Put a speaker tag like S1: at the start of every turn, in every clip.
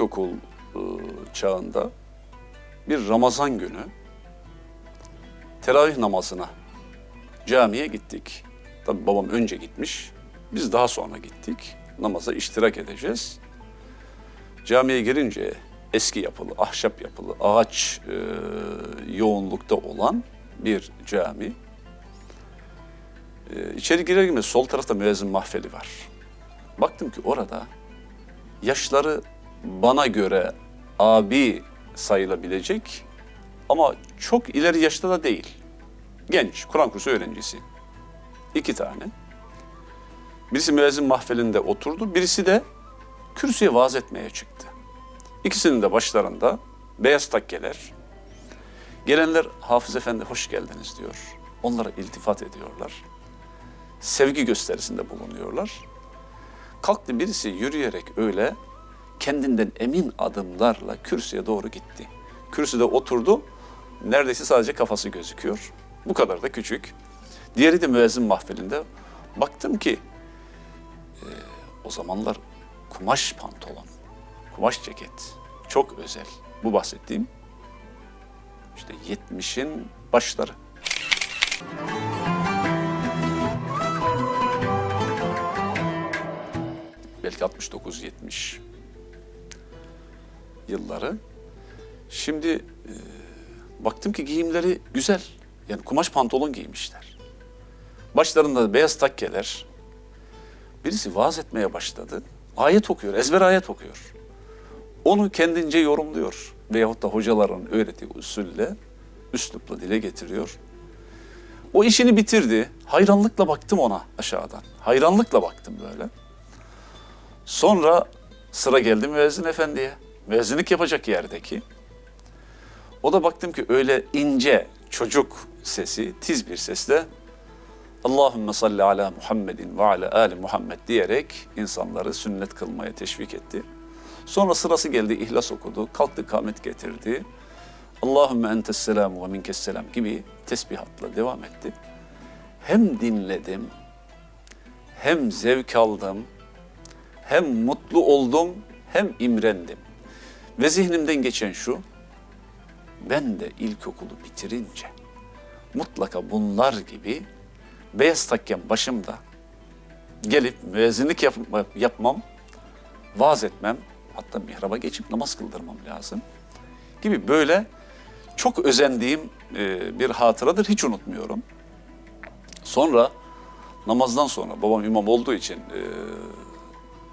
S1: ilkokul e, çağında bir Ramazan günü teravih namazına camiye gittik. Tabii babam önce gitmiş. Biz daha sonra gittik. Namaza iştirak edeceğiz. Camiye girince eski yapılı, ahşap yapılı, ağaç e, yoğunlukta olan bir cami. E, içeri girer girmez sol tarafta müezzin mahfeli var. Baktım ki orada yaşları bana göre abi sayılabilecek ama çok ileri yaşta da değil. Genç, Kur'an kursu öğrencisi. İki tane. Birisi müezzin mahfelinde oturdu, birisi de kürsüye vaaz etmeye çıktı. İkisinin de başlarında beyaz takkeler. Gelenler Hafız Efendi hoş geldiniz diyor. Onlara iltifat ediyorlar. Sevgi gösterisinde bulunuyorlar. Kalktı birisi yürüyerek öyle kendinden emin adımlarla kürsüye doğru gitti. Kürsüde oturdu. Neredeyse sadece kafası gözüküyor. Bu kadar da küçük. Diğeri de müezzin mahfilinde. Baktım ki e, o zamanlar kumaş pantolon, kumaş ceket. Çok özel. Bu bahsettiğim işte 70'in başları. Belki 69-70 yılları. Şimdi e, baktım ki giyimleri güzel. Yani kumaş pantolon giymişler. Başlarında da beyaz takkeler. Birisi vaaz etmeye başladı. Ayet okuyor, ezber ayet okuyor. Onu kendince yorumluyor. Veyahut da hocaların öğrettiği usulle, üslupla dile getiriyor. O işini bitirdi. Hayranlıkla baktım ona aşağıdan. Hayranlıkla baktım böyle. Sonra sıra geldi müezzin efendiye. Müezzinlik yapacak yerdeki. O da baktım ki öyle ince çocuk sesi, tiz bir sesle Allahümme salli ala Muhammedin ve ala ali Muhammed diyerek insanları sünnet kılmaya teşvik etti. Sonra sırası geldi ihlas okudu, kalktı kamet getirdi. Allahümme entes selamu ve minkes selam gibi tesbihatla devam etti. Hem dinledim, hem zevk aldım, hem mutlu oldum, hem imrendim. Ve zihnimden geçen şu, ben de ilkokulu bitirince mutlaka bunlar gibi beyaz takken başımda gelip müezzinlik yap- yapmam, vaaz etmem, hatta mihraba geçip namaz kıldırmam lazım gibi böyle çok özendiğim e, bir hatıradır. Hiç unutmuyorum. Sonra namazdan sonra babam imam olduğu için e,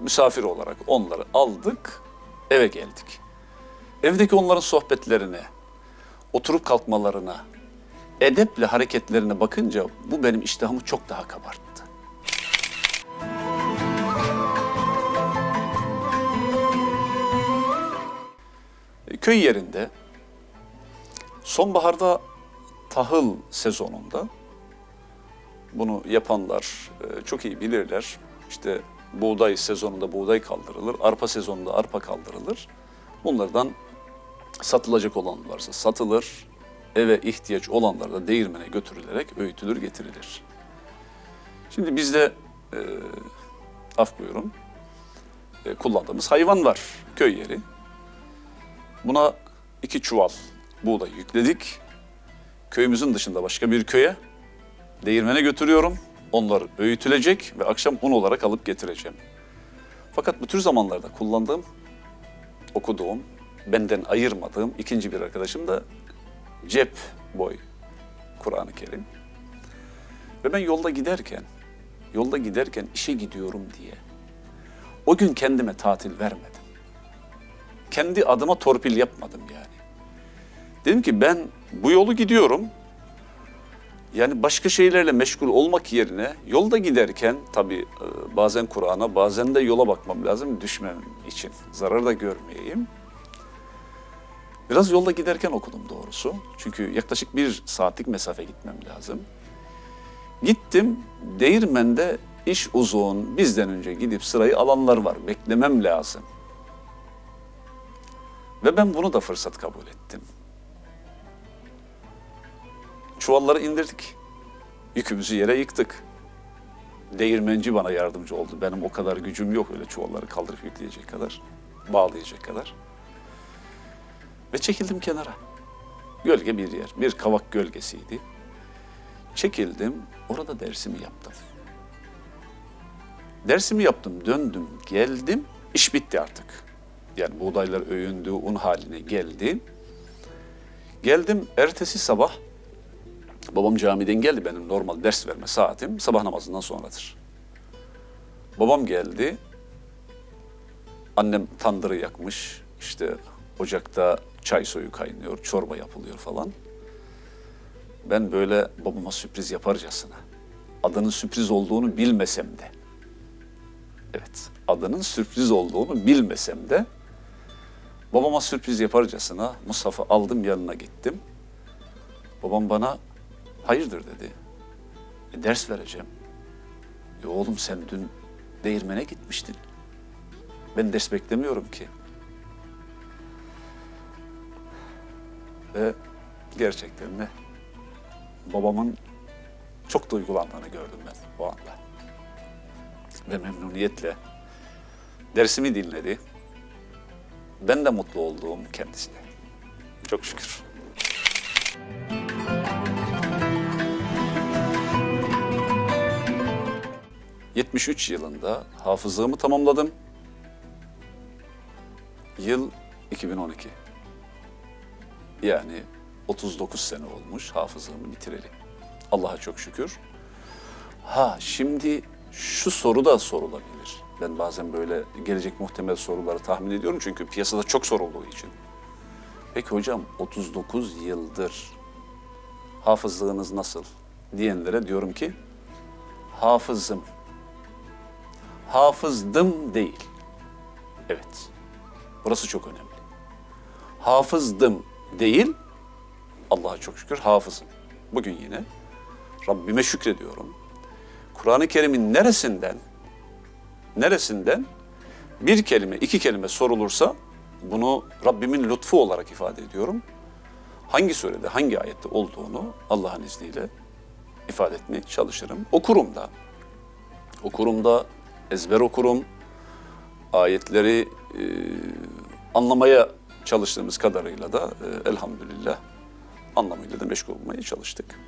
S1: misafir olarak onları aldık, eve geldik. Evdeki onların sohbetlerine, oturup kalkmalarına, edeple hareketlerine bakınca bu benim iştahımı çok daha kabarttı. Köy yerinde sonbaharda tahıl sezonunda bunu yapanlar e, çok iyi bilirler. İşte buğday sezonunda buğday kaldırılır, arpa sezonunda arpa kaldırılır. Bunlardan satılacak olan varsa satılır, eve ihtiyaç olanlar da değirmene götürülerek öğütülür getirilir. Şimdi bizde e, af buyurun e, kullandığımız hayvan var köy yeri. Buna iki çuval buğday yükledik. Köyümüzün dışında başka bir köye değirmene götürüyorum. Onlar öğütülecek ve akşam un olarak alıp getireceğim. Fakat bu tür zamanlarda kullandığım, okuduğum, benden ayırmadığım ikinci bir arkadaşım da cep boy Kur'an-ı Kerim. Ve ben yolda giderken, yolda giderken işe gidiyorum diye o gün kendime tatil vermedim. Kendi adıma torpil yapmadım yani. Dedim ki ben bu yolu gidiyorum. Yani başka şeylerle meşgul olmak yerine yolda giderken tabii e, bazen Kur'an'a bazen de yola bakmam lazım düşmem için. Zarar da görmeyeyim. Biraz yolda giderken okudum doğrusu. Çünkü yaklaşık bir saatlik mesafe gitmem lazım. Gittim, değirmende iş uzun, bizden önce gidip sırayı alanlar var, beklemem lazım. Ve ben bunu da fırsat kabul ettim. Çuvalları indirdik. Yükümüzü yere yıktık. Değirmenci bana yardımcı oldu. Benim o kadar gücüm yok öyle çuvalları kaldırıp yükleyecek kadar. bağlayacak kadar. Ve çekildim kenara. Gölge bir yer, bir kavak gölgesiydi. Çekildim, orada dersimi yaptım. Dersimi yaptım, döndüm, geldim, iş bitti artık. Yani buğdaylar öyündü, un haline geldi. Geldim, ertesi sabah babam camiden geldi benim normal ders verme saatim sabah namazından sonradır. Babam geldi, annem tandırı yakmış, işte ocakta çay suyu kaynıyor, çorba yapılıyor falan. Ben böyle babama sürpriz yaparcasına, adının sürpriz olduğunu bilmesem de, evet adının sürpriz olduğunu bilmesem de, babama sürpriz yaparcasına Mustafa'ı aldım yanına gittim. Babam bana hayırdır dedi. "E, ders vereceğim. E, oğlum sen dün değirmene gitmiştin. Ben ders beklemiyorum ki. Ve gerçekten de babamın çok duygulandığını gördüm ben o anda. Ve memnuniyetle dersimi dinledi. Ben de mutlu olduğum kendisine. Çok şükür. ...73 yılında hafızlığımı tamamladım. Yıl 2012. Yani 39 sene olmuş hafızlığımı bitireli. Allah'a çok şükür. Ha şimdi şu soru da sorulabilir. Ben bazen böyle gelecek muhtemel soruları tahmin ediyorum çünkü piyasada çok sorulduğu için. Peki hocam 39 yıldır hafızlığınız nasıl diyenlere diyorum ki hafızım. Hafızdım değil. Evet. Burası çok önemli. Hafızdım değil, Allah'a çok şükür hafızım. Bugün yine Rabbime şükrediyorum. Kur'an-ı Kerim'in neresinden, neresinden bir kelime, iki kelime sorulursa bunu Rabbimin lütfu olarak ifade ediyorum. Hangi surede, hangi ayette olduğunu Allah'ın izniyle ifade etmeye çalışırım. Okurum da. Okurum da, ezber okurum. Ayetleri e, anlamaya çalıştığımız kadarıyla da e, elhamdülillah anlamıyla da meşgul olmaya çalıştık.